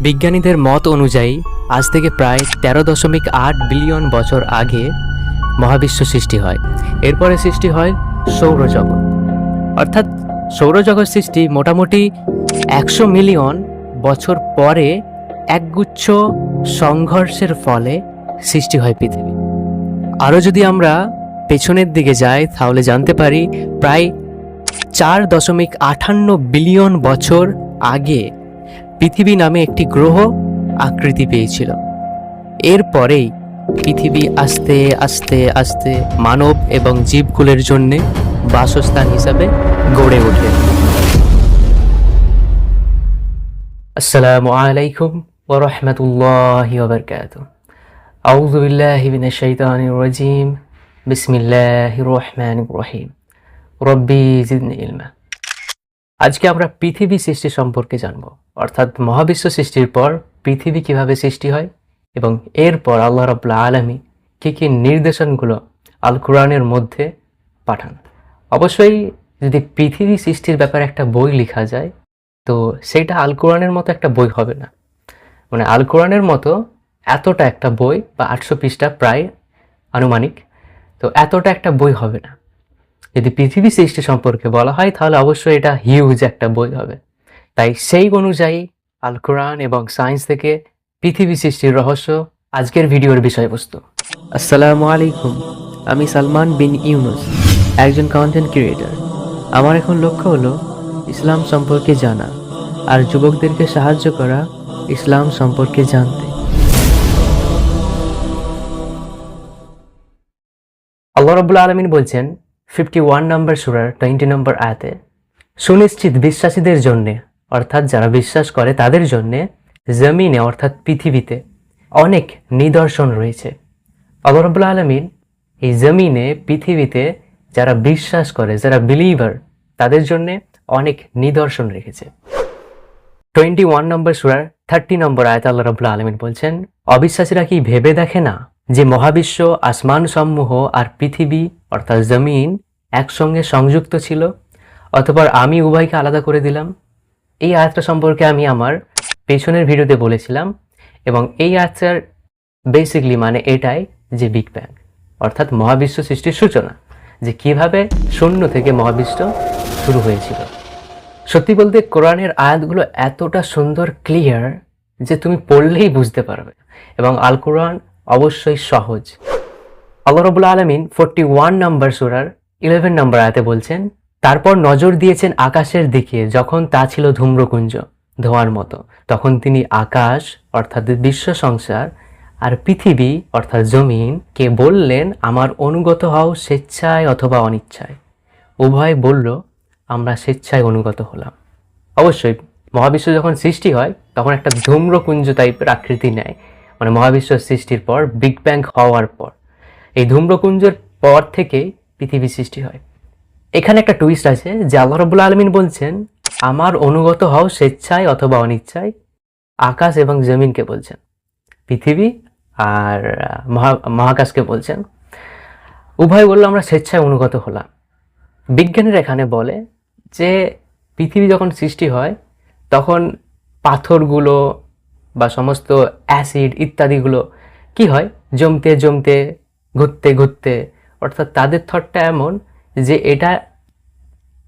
বিজ্ঞানীদের মত অনুযায়ী, আজ থেকে প্রায় তেরো দশমিক আট বিলিয়ন বছর আগে মহাবিশ্ব সৃষ্টি হয়। এরপরে সৃষ্টি হয় সৌরজগৎ। অর্থাৎ সৌরজগৎ সৃষ্টি মোটামুটি একশো মিলিয়ন বছর পরে একগুচ্ছ সংঘর্ষের ফলে সৃষ্টি হয় পৃথিবী। আরও যদি আমরা পেছনের দিকে যাই, তাহলে জানতে পারি প্রায় চার দশমিক আটান্ন বিলিয়ন বছর আগে পৃথিবী নামে একটি গ্রহ আকৃতি পেয়েছিল। এরপরেই পৃথিবী আস্তে আস্তে আস্তে মানব এবং জীবকুলের জন্যে বাসস্থান হিসাবে গড়ে ওঠে। আসসালামু আলাইকুম ওরহমতুল্লাহি আউযু বিল্লাহি মিনাশ শাইতানির রাজিম। বিসমিল্লাহির রহমানির রহিম। রব্বি জিদনি ইলমা আজকে আমরা পৃথিবী সৃষ্টি সম্পর্কে জানব। অর্থাৎ মহাবিশ্ব সৃষ্টির পর পৃথিবী কীভাবে সৃষ্টি হয় এবং এরপর আল্লাহ রাব্বুল আলমী কী কী নির্দেশনগুলো আল কোরআনের মধ্যে পাঠান। অবশ্যই যদি পৃথিবী সৃষ্টির ব্যাপারে একটা বই লেখা যায়, তো সেইটা আল কোরআনের মতো একটা বই হবে না। মানে আল কোরআনের মতো এতটা একটা বই বা আটশো পৃষ্ঠা প্রায় আনুমানিক, তো এতটা একটা বই হবে না। যদি পৃথিবী সৃষ্টি সম্পর্কে বলা হয়, তাহলে অবশ্যই এটা হিউজ একটা বই হবে। তাই সেই অনুযায়ী আল কোরআন এবং সায়েন্স থেকে পৃথিবী সৃষ্টির রহস্য আজকের ভিডিওর বিষয়বস্তু। আসসালামু আলাইকুম, আমি সালমান বিন ইউনুস, একজন কন্টেন্ট ক্রিয়েটর আমার এখন লক্ষ্য হলো ইসলাম সম্পর্কে জানা আর যুবকদেরকে সাহায্য করা ইসলাম সম্পর্কে জানতে। আল্লাহ রবুল্লা আলমিন বলছেন ফিফটি ওয়ান নম্বর সুরার টোয়েন্টি নম্বর আয়াতে সুনিশ্চিত বিশ্বাসীদের জন্যে, অর্থাৎ যারা বিশ্বাস করে তাদের জন্যে, জমিনে, অর্থাৎ পৃথিবীতে, অনেক নিদর্শন রয়েছে। আল্লাহ আলমিন এই জমিনে, পৃথিবীতে যারা বিশ্বাস করে, যারা বিলিভার তাদের জন্যে অনেক নিদর্শন রেখেছে। টোয়েন্টি ওয়ান নম্বর সুরার থার্টি নম্বর আয়াত আল্লাহ রবুল্লা আলমিন বলছেন, অবিশ্বাসীরা কি ভেবে দেখে না? যে মহাবিশ্ব আসমান সমূহ আর পৃথিবী, অর্থাৎ জমিন, একসঙ্গে সংযুক্ত ছিল অথবা আমি উভয়কে আলাদা করে দিলাম। এই আয়াতটা সম্পর্কে আমি আমার পেছনের ভিডিওতে বলেছিলাম এবং এই আয়াতটার বেসিকলি মানে এটাই যে বিগ ব্যাং অর্থাৎ মহাবিশ্ব সৃষ্টির সূচনা, যে কীভাবে শূন্য থেকে মহাবিশ্ব শুরু হয়েছিল। সত্যি বলতে কোরআনের আয়াতগুলো এতটা সুন্দর ক্লিয়ার যে তুমি পড়লেই বুঝতে পারবে। এবং আল কোরআন অবশ্যই সহজ। আল্লাহ রবুল্লা আলমিন ফোরটি ওয়ান নাম্বার সুরার ইলেভেন নম্বর আয়াতে বলছেন, তারপর নজর দিয়েছেন আকাশের দিকে, যখন তা ছিল ধূম্রকুঞ্জ ধোঁয়ার মতো। তখন তিনি আকাশ, অর্থাৎ বিশ্ব সংসার, আর পৃথিবী, অর্থাৎ জমিন, কে বললেন, আমার অনুগত হও স্বেচ্ছায় অথবা অনিচ্ছায়। উভয় বলল, আমরা স্বেচ্ছায় অনুগত হলাম। অবশ্যই মহাবিশ্ব যখন সৃষ্টি হয়, তখন একটা ধূম্রকুঞ্জ টাইপের আকৃতি নেয়। মানে মহাবিশ্ব সৃষ্টির পর বিগ ব্যাং হওয়ার পর। এই ধূম্রকুঞ্জের পর থেকেই পৃথিবী সৃষ্টি হয়। এখানে একটা টুইস্ট আছে যে আল্লাহ রবুল্লা আলমিন বলছেন, আমার অনুগত হও স্বেচ্ছায় অথবা অনিচ্ছায়, আকাশ এবং জমিনকে বলছেন। পৃথিবী আর মহা, মহাকাশকে বলছেন। উভয় বলল, আমরা স্বেচ্ছায় অনুগত হলাম। বিজ্ঞানীরা এখানে বলে যে, পৃথিবী যখন সৃষ্টি হয়, তখন পাথরগুলো বা সমস্ত অ্যাসিড ইত্যাদিগুলো কি হয়? জমতে জমতে, ঘুরতে ঘুরতে। অর্থাৎ তাদের থটটা এমন যে এটা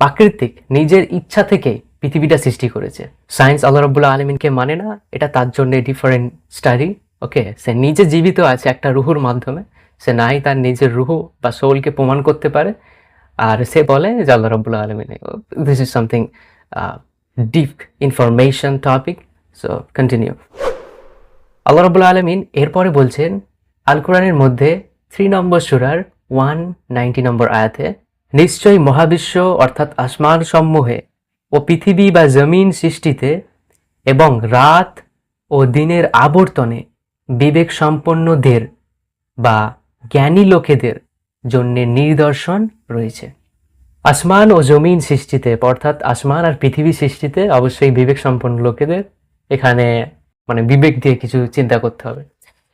প্রাকৃতিক নিজের ইচ্ছা থেকে পৃথিবীটা সৃষ্টি করেছে। সায়েন্স আল্লাহ রবুল্লা আলমিনকে মানে না, এটা তার জন্য ডিফারেন্ট স্টাডি ওকে সে নিজে জীবিত আছে একটা রুহুর মাধ্যমে। সে নাই তার নিজের রুহু বা সোলকে প্রমাণ করতে পারে। আর সে বলে যে আল্লাহ রবুল্লা আলমিন this is something deep information topic so continue আল্লাহ রবুল্লা আলমিন এরপরে বলছেন আল কোরআনের মধ্যে থ্রি নম্বর সুরার ওয়ান নাইনটি নম্বর আয়াতে, নিশ্চয়ই মহাবিশ্ব অর্থাৎ আসমান সমূহে ও পৃথিবী বা জমিন সৃষ্টিতে এবং রাত ও দিনের আবর্তনে বিবেক সম্পন্নদের বা জ্ঞানী লোকেদের জন্য নিদর্শন রয়েছে। আসমান ও জমিন সৃষ্টিতে অর্থাৎ আসমান আর পৃথিবী সৃষ্টিতে অবশ্যই বিবেক সম্পন্ন লোকেদের এখানে মানে বিবেক দিয়ে কিছু চিন্তা করতে হবে।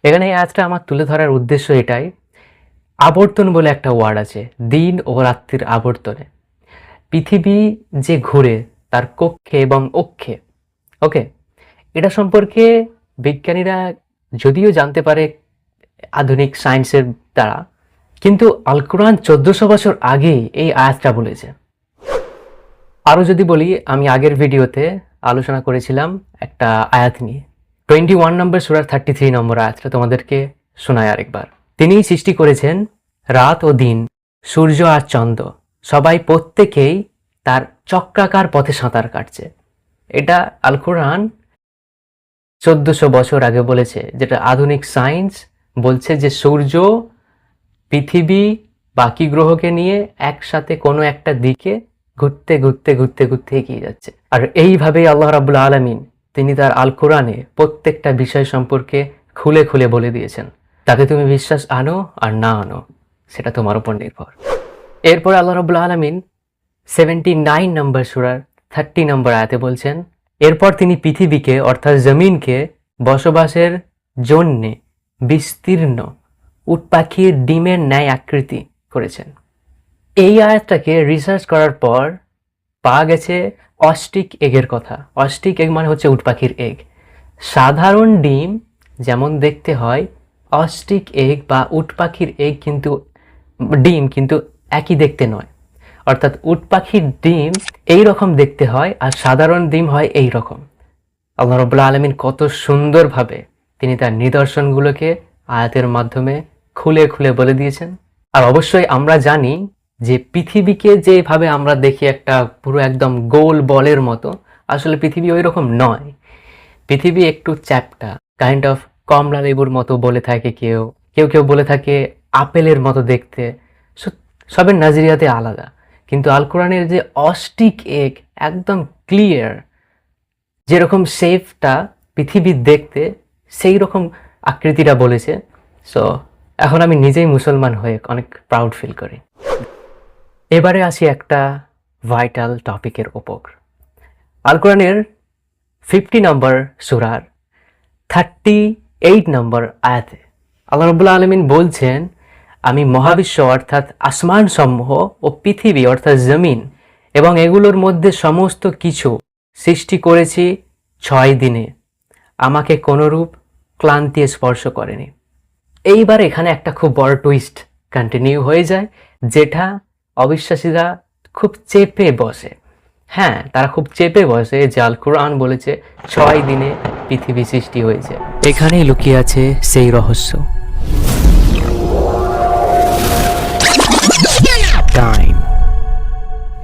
এখানে এই আজটা আমার তুলে ধরার উদ্দেশ্য এটাই, আবর্তন বলে একটা ওয়ার্ড আছে, দিন ও রাত্রির আবর্তনে। পৃথিবী যে ঘুরে তার কক্ষে এবং অক্ষে। ওকে এটা সম্পর্কে বিজ্ঞানীরা যদিও জানতে পারে আধুনিক সায়েন্সের দ্বারা, কিন্তু আল কোরআন চোদ্দশো বছর আগে এই আয়াতটা বলেছে। আরও যদি বলি, আমি আগের ভিডিওতে আলোচনা করেছিলাম একটা আয়াত নিয়ে। টোয়েন্টি ওয়ান নম্বর সুরার থার্টি থ্রি নম্বর আয়াতটা তোমাদেরকে শোনায় আরেকবার। তিনিই সৃষ্টি করেছেন রাত ও দিন, সূর্য আর চন্দ্র। সবাই প্রত্যেকেই তার চক্রাকার পথে সাঁতার কাটছে। এটা আল কোরআন চোদ্দশো বছর আগে বলেছে, যেটা আধুনিক সায়েন্স বলছে যে সূর্য পৃথিবী বাকি গ্রহকে নিয়ে একসাথে কোনো একটা দিকে ঘুরতে ঘুরতে ঘুরতে ঘুরতে এগিয়ে যাচ্ছে। আর এইভাবেই আল্লাহ রাবুল আলমিন তিনি তার আল কোরআনে প্রত্যেকটা বিষয় সম্পর্কে খুলে খুলে বলে দিয়েছেন। তাতে তুমি বিশ্বাস আনো আর না আনো, সেটা তোমার উপর নির্ভর। এরপর আল্লাহ রাবুল আলমিন সেভেন্টি নাইন নম্বর সুরার থার্টি নম্বর আয়াতে বলছেন, এরপর তিনি পৃথিবীকে, অর্থাৎ জমিনকে বসবাসের জন্যে বিস্তীর্ণ উট পাখির ডিমের ন্যায় আকৃতি করেছেন। এই আয়াতটাকে রিসার্চ করার পর পাওয়া গেছে অস্টিক এগের কথা। অস্টিক এগ মানে হচ্ছে উট পাখির এগ। সাধারণ ডিম যেমন দেখতে হয় অস্টিক এগ বা উট পাখির এগ কিন্তু, ডিম কিন্তু একই দেখতে নয়। অর্থাৎ উট পাখির ডিম এই রকম দেখতে হয় আর সাধারণ ডিম হয় এই রকম। আল্লাহ রবুল্লা আলমিন কত সুন্দরভাবে তিনি তার নিদর্শনগুলোকে আয়াতের মাধ্যমে খুলে খুলে বলে দিয়েছেন। আর অবশ্যই আমরা জানি যে পৃথিবীকে যেভাবে আমরা দেখি একটা পুরো একদম গোল বলের মতো, আসলে পৃথিবী ওই রকম নয়। পৃথিবী একটু চ্যাপটা কাইন্ড অফ কমলা লেবুর মতো বলে থাকে কেউ কেউ কেউ বলে থাকে আপেলের মতো দেখতে। সবের নাজরিয়াতে আলাদা। কিন্তু আল কোরআনের যে অস্টিক এক একদম ক্লিয়ার যেরকম শেফটা পৃথিবীর দেখতে সেই রকম আকৃতিটা বলেছে। সো, এখন আমি নিজেই মুসলমান হয়ে অনেক প্রাউড ফিল করি। এবারে আসি একটা ভাইটাল টপিকের ওপর আল কোরআনের ফিফটি নম্বর সুরার থার্টি এইট নম্বর আয়াতে আল্লাহ রবুল্লা আলমিন বলছেন, আমি মহাবিশ্ব অর্থাৎ আসমান সমূহ ও পৃথিবী অর্থাৎ জমিন এবং এগুলোর মধ্যে সমস্ত কিছু সৃষ্টি করেছি ছয় দিনে। আমাকে কোনোরূপ ক্লান্তি স্পর্শ করেনি। এইবার এখানে একটা খুব বড় টুইস্ট কন্টিনিউ হয়ে যায়, যেটা অবিশ্বাসীরা খুব চেপে বসে। হ্যাঁ তারা খুব চেপে বসে যে আল কোরআন বলেছে ছয় দিনে পৃথিবী সৃষ্টি হয়েছে। এখানেই লুকিয়ে আছে সেই রহস্য। টাইম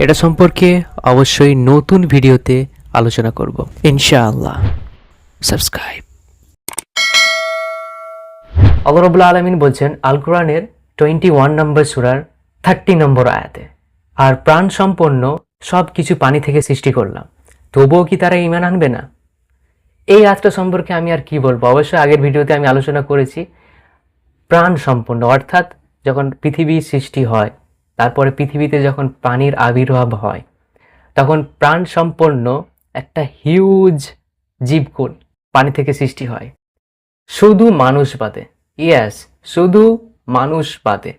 এটা সম্পর্কে অবশ্যই নতুন ভিডিওতে আলোচনা করব। ইনশাআল্লাহ। সাবস্ক্রাইব আল্লাহ রবুল্লা আলমিন বলছেন আল কোরআনের টোয়েন্টি ওয়ান নম্বর সুরার থার্টি নম্বর আয়াতে, আর প্রাণ সম্পন্ন সব কিছু পানি থেকে সৃষ্টি করলাম। তবুও কি তারা ইমান আনবে না? এই আয়াতটা সম্পর্কে আমি আর কি বলব? অবশ্যই আগের ভিডিওতে আমি আলোচনা করেছি প্রাণ সম্পন্ন অর্থাৎ যখন পৃথিবী সৃষ্টি হয়, তারপরে পৃথিবীতে যখন পানির আবির্ভাব হয়, তখন প্রাণ সম্পন্ন একটা হিউজ জীবকুল পানি থেকে সৃষ্টি হয়। শুধু মানুষ বাদে ইয়েস শুধু মানুষ বাদে।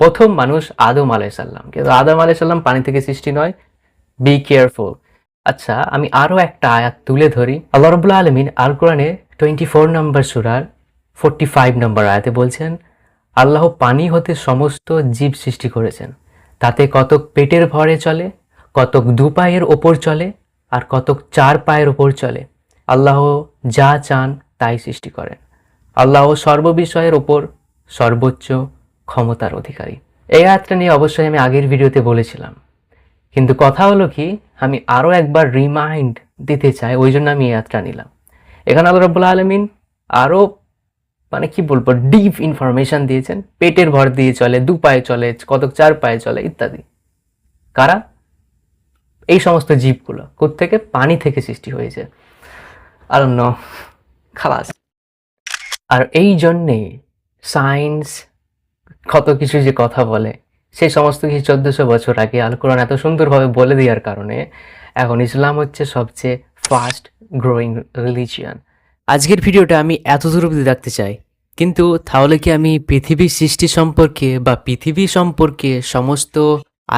প্রথম মানুষ আদম আলাইসাল্লাম কিন্তু আদম আলাইসাল্লাম পানি থেকে সৃষ্টি নয়। বি কেয়ারফুল আচ্ছা আমি আরও একটা আয়াত তুলে ধরি। আল্লাহ রবুল্লা আলমিন আল কোরআনে টোয়েন্টি ফোর নম্বর সুরার ফোরটি ফাইভ নম্বর আয়াতে বলছেন, আল্লাহ পানি হতে সমস্ত জীব সৃষ্টি করেছেন। তাতে কতক পেটের ভরে চলে, কতক দু পায়ের ওপর চলে, আর কতক চার পায়ের ওপর চলে। আল্লাহ যা চান তাই সৃষ্টি করেন। আল্লাহ সর্ববিষয়ের ওপর সর্বোচ্চ ক্ষমতার অধিকারী। এই আয়াতটা নিয়ে অবশ্যই আমি আগের ভিডিওতে বলেছিলাম। কিন্তু কথা হলো কি, আমি আরও একবার রিমাইন্ড দিতে চাই, ওই জন্য আমি এই আয়াতটা নিলাম। এখানে আল্লাহ রব্বুল্লা আলমিন আরও মানে কি বলব ডিপ ইনফরমেশন দিয়েছেন। পেটের ভর দিয়ে চলে, দু পায়ে চলে, কতক চার পায়ে চলে, ইত্যাদি। কারা? এই সমস্ত জীবগুলো থেকে পানি থেকে সৃষ্টি হয়েছে। আর অন্য খালাস। আর এই জন্যে সায়েন্স কত কিছু যে কথা বলে সেই সমস্ত কিছু চোদ্দশো বছর আগে আল কোরআন এত সুন্দরভাবে বলে দেওয়ার কারণে এখন ইসলাম হচ্ছে সবচেয়ে ফাস্ট গ্রোয়িং রিলিজিয়ান আজকের ভিডিওটা আমি এত দূর অব্দি রাখতে চাই, কিন্তু তাহলে কি আমি পৃথিবীর সৃষ্টি সম্পর্কে বা পৃথিবী সম্পর্কে সমস্ত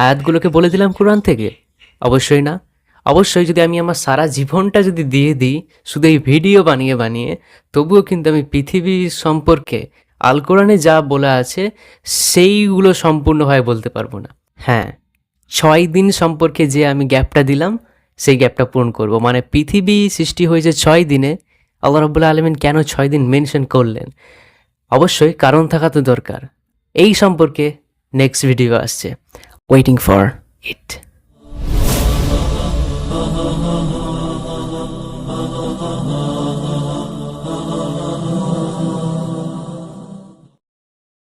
আয়াতগুলোকে বলে দিলাম কোরআন থেকে? অবশ্যই না। অবশ্যই যদি আমি আমার সারা জীবনটা যদি দিয়ে দিই, শুধু এই ভিডিও বানিয়ে বানিয়ে, তবুও কিন্তু আমি পৃথিবী সম্পর্কে আল কোরআনে যা বলা আছে, সেইগুলো সম্পূর্ণভাবে বলতে পারব না। হ্যাঁ ছয় দিন সম্পর্কে যে আমি গ্যাপটা দিলাম, সেই গ্যাপটা পূরণ করব। মানে পৃথিবী সৃষ্টি হয়েছে ছয় দিনে, আল্লাহ রবুল্লা আলমিন কেন ছয় দিন মেনশন করলেন? অবশ্যই কারণ থাকা তো দরকার। এই সম্পর্কে নেক্সট ভিডিও আসছে। Waiting for it